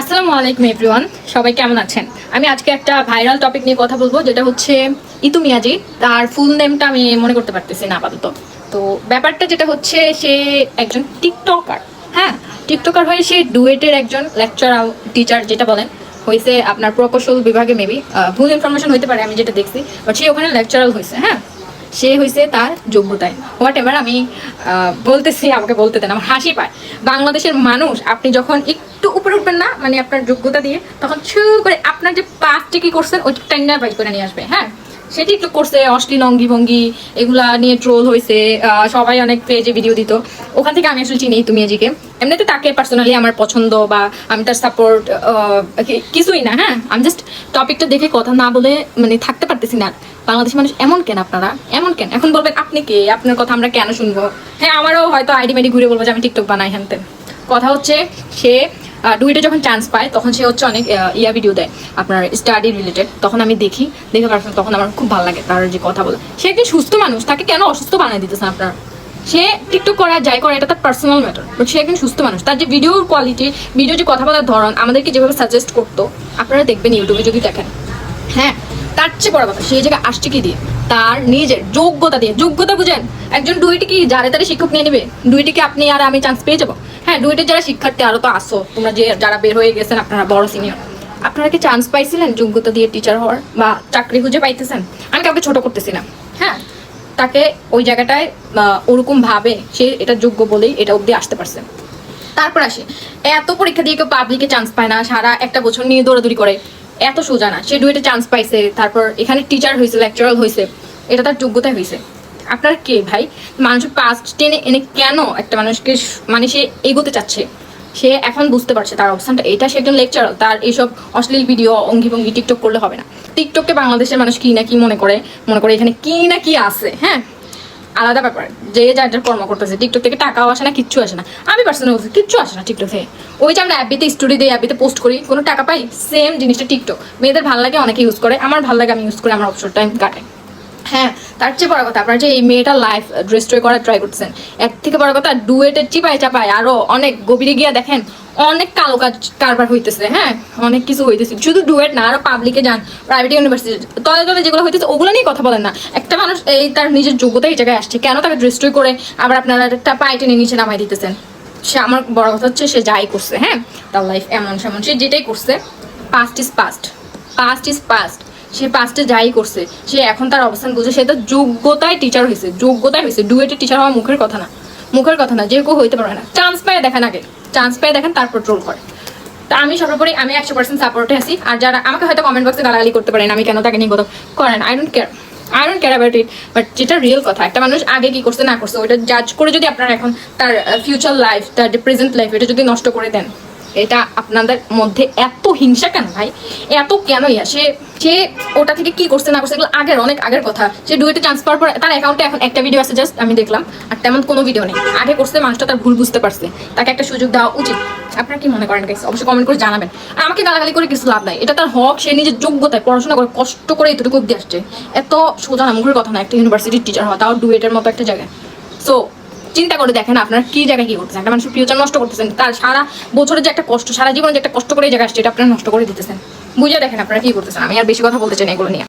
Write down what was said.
আসসালামু আলাইকুম এভরিওয়ান সবাই কেমন আছেন? আমি আজকে একটা ভাইরাল টপিক নিয়ে কথা বলব, যেটা হচ্ছে ইতু মিয়াজি। তার ফুল নেমটা আমি মনে করতে পারতেছি না আপাতত। তো ব্যাপারটা যেটা হচ্ছে, সে একজন টিকটকার হ্যাঁ টিকটকার হয়ে সে ডুয়েটের একজন লেকচারাল টিচার যেটা বলেন। হয়েছে আপনার প্রকৌশল বিভাগে মেবি ভুল ইনফরমেশন হইতে পারে, আমি যেটা দেখছি। বাট সে ওখানে লেকচারাল হয়েছে হ্যাঁ? সে হয়েছে তার যোগ্যতায়। হোয়াট এভার আমি বলতেছি, আমাকে বলতে দেন, আমার হাসি পায়। বাংলাদেশের মানুষ, আপনি যখন একটু উপরে উঠবেন না মানে আপনার যোগ্যতা দিয়ে, তখন ছু করে আপনার যে পাঁচটি কি করছেন ওই টেন্ডার বাইক করে নিয়ে আসবে হ্যাঁ? সেটি একটু করছে, অশ্লীল অঙ্গি ভঙ্গি, এগুলা নিয়ে ট্রোল হয়েছে সবাই অনেক পেজে ভিডিও দিত। ওখান থেকে আমি আসলে চিনি তুমি আজিকে এমনিতে তাকে পার্সোনালি আমার পছন্দ বা আমি তার সাপোর্ট কিছুই না হ্যাঁ? আমি জাস্ট টপিকটা দেখে কথা না বলে মানে থাকতে পারতেছি না। বাংলাদেশের মানুষ এমন কেন আপনারা? এমন কেন? এখন বলবেন আপনি কে? আপনার কথা আমরা কেন শুনব? হ্যাঁ আমারও হয়তো আইডি মাইডি ঘুরে বলব যে আমি টিকটক বানাই হ্যানতেন কথা হচ্ছে সে ডুইটে যখন চান্স পায়, তখন সে হচ্ছে অনেক ইয়া ভিডিও দেয়, আপনার স্টাডি রিলেটেড তখন আমি দেখি, দেখে পারছেন তখন আমার খুব ভালো লাগে তার যে কথা বলে। সে একজন সুস্থ মানুষ, তাকে কেন অসুস্থ বানিয়ে দিতেছেন আপনার? সে টিকটক করা, যাই করে, এটা তার পার্সোনাল ম্যাটার বাট সে একজন সুস্থ মানুষ। তার যে ভিডিওর কোয়ালিটি ভিডিও যে কথা বলার ধরন, আমাদেরকে যেভাবে সাজেস্ট করতো, আপনারা দেখবেন ইউটিউবে যদি দেখেন। হ্যাঁ তার চেয়ে বড় কথা সেই জায়গায় আসছে কি দিয়ে? তার নিজের যোগ্যতা দিয়ে। যোগ্যতা বুঝেন, একজন ডুইটি কি যারে তারে শিক্ষক নিয়ে নেবে? ডুইটি কি আপনি আর আমি চান্স পেয়ে যাব? হ্যাঁ ডুইটের যারা শিক্ষার্থী আরও তো আসো তোমরা যে যারা বের হয়ে গেছেন, আপনারা বড় সিনিয়র আপনারা কি চান্স পাইছিলেন যোগ্যতা দিয়ে টিচার হওয়ার বা চাকরি খুঁজে পাইতেছেন? আমি কাউকে ছোট করতেছি না। হ্যাঁ তাকে ওই জায়গাটায় ওরকম ভাবে সে এটা যোগ্য বলেই এটা অবধি আসতে পারছে। তারপর আসে, এত পরীক্ষা দিয়ে কেউ পাবলিকে চান্স পায় না, সারা একটা বছর নিয়ে দৌড়াদৌড়ি করে। এত সোজা না। সে ডুয়েটে চান্স পাইছে, তারপর এখানে টিচার হয়েছে লেকচারাল হয়েছে এটা তার যোগ্যতায় হয়েছে আপনার কে ভাই? মানুষের পাস্ট টেনে এনে কেন একটা মানুষকে মানে সে এগোতে চাচ্ছে? সে এখন বুঝতে পারছে তার অবস্থানটা। এটা সে একজন লেকচারাল তার এইসব অশ্লীল ভিডিও অঙ্গি ভঙ্গি টিকটক করলে হবে না। টিকটককে বাংলাদেশের মানুষ কি না কি মনে করে? মনে করে এখানে কি না কি আছে হ্যাঁ? আলাদা ব্যাপার। যে যার কর্ম করতেছে টিকটক থেকে টাকাও আসে না, কিচ্ছু আসে না। আমি পার্সোনাল কিচ্ছু আসে না টিকটক থেকে। ওই যে আমরা অ্যাপিতে স্টোরি দিই অ্যাপিতে পোস্ট করি, কোনো টাকা পাই সেম জিনিসটা টিকটক মেয়েদের ভালো লাগে, অনেকে ইউজ করে। আমার ভালো লাগে, আমি ইউজ করে, আমার অবসর টাইম কাটে। হ্যাঁ তার চেয়ে বড় কথা, আপনার যে এই মেয়েটা লাইফ ডিস্ট্রয় করার ট্রাই করছেন এর থেকে বড় কথা ডুয়েটের চিপায় চাপায় আরও অনেক গভীরে গিয়া দেখেন অনেক কালো কাজ কারবার হইতেছে হ্যাঁ? অনেক কিছু হইতেছে। শুধু ডুয়েট না, আরও পাবলিকে যান প্রাইভেট ইউনিভার্সিটি তলে তলে যেগুলো হইতেছে, ওগুলো নিয়ে কথা বলেন না। একটা মানুষ এই তার নিজের যোগ্যতা এই জায়গায় আসছে। কেন তাকে ডিস্ট্রয় করে আবার আপনারা একটা পাই টেনে নিচে নামাই দিতেছেন? সে আমার বড় কথা হচ্ছে, সে যাই করছে হ্যাঁ? তার লাইফ এমন সেমন, সে যেটাই করছে past is past past is past সে পাস্টে যাই করছে, সে এখন তার অবস্থান বুঝে, সে তো যোগ্যতায় টিচার হয়েছে যোগ্যতায় হয়েছে ডুয়েটের টিচার হওয়া মুখের কথা না। মুখের কথা না, যে কেউ হইতে পারে না। চান্স পায় দেখেন আগে। চান্স পায় দেখেন, তারপর ট্রোল করে। তা আমি সর্বোপরি, আমি একশো পার্সেন্ট সাপোর্টে আছি। আর যারা আমাকে হয়তো কমেন্ট বক্সে গালাগালি করতে পারেন আমি কেন তাকে নিয়ে কথা করেন? I don't care I don't care about it but যেটা রিয়েল কথা, একটা মানুষ আগে কি করছে, না করছে, ওইটা জাজ করে যদি আপনার এখন তার ফিউচার লাইফ তার প্রেজেন্ট লাইফ এটা যদি নষ্ট করে দেন। এটা আপনাদের মধ্যে এত হিংসা কেন ভাই? এত কেন ইয়া সে সে ওটা থেকে কি করছে না করছে আগের, অনেক আগের কথা। সে ডুয়েটে চান্স পাওয়ার পর তার অ্যাকাউন্টে এখন একটা ভিডিও আছে জাস্ট আমি দেখলাম, আর তেমন কোনো ভিডিও নেই। আগে করছে, মানুষটা তার ভুল বুঝতে পারছে। তাকে একটা সুযোগ দেওয়া উচিত। আপনারা কি মনে করেন গাইস অবশ্যই কমেন্ট করে জানাবেন। আর আমাকে গালাগালি করে কিছু লাভ নাই। এটা তার হক, সে নিজের যোগ্যতায় পড়াশোনা করে, কষ্ট করে এতটুকু অব্দি আসছে। এত সোজা না মুখের কথা না, একটা ইউনিভার্সিটির টিচার হওয়া, তাও ডুয়েটের মতো একটা জায়গায়। সো চিন্তা করে দেখেন আপনারা কি জায়গায় কি করতেছেন। একটা মানুষের ফিউচার নষ্ট করতেছেন, তার সারা বছরের যে একটা কষ্ট, সারা জীবনে যে একটা কষ্ট করে জায়গা আসছে, এটা আপনারা নষ্ট করে দিতেছেন। বুঝে দেখেন আপনারা কি করতেছেন। আমি আর বেশি কথা বলতে চাই এগুলো নিয়ে।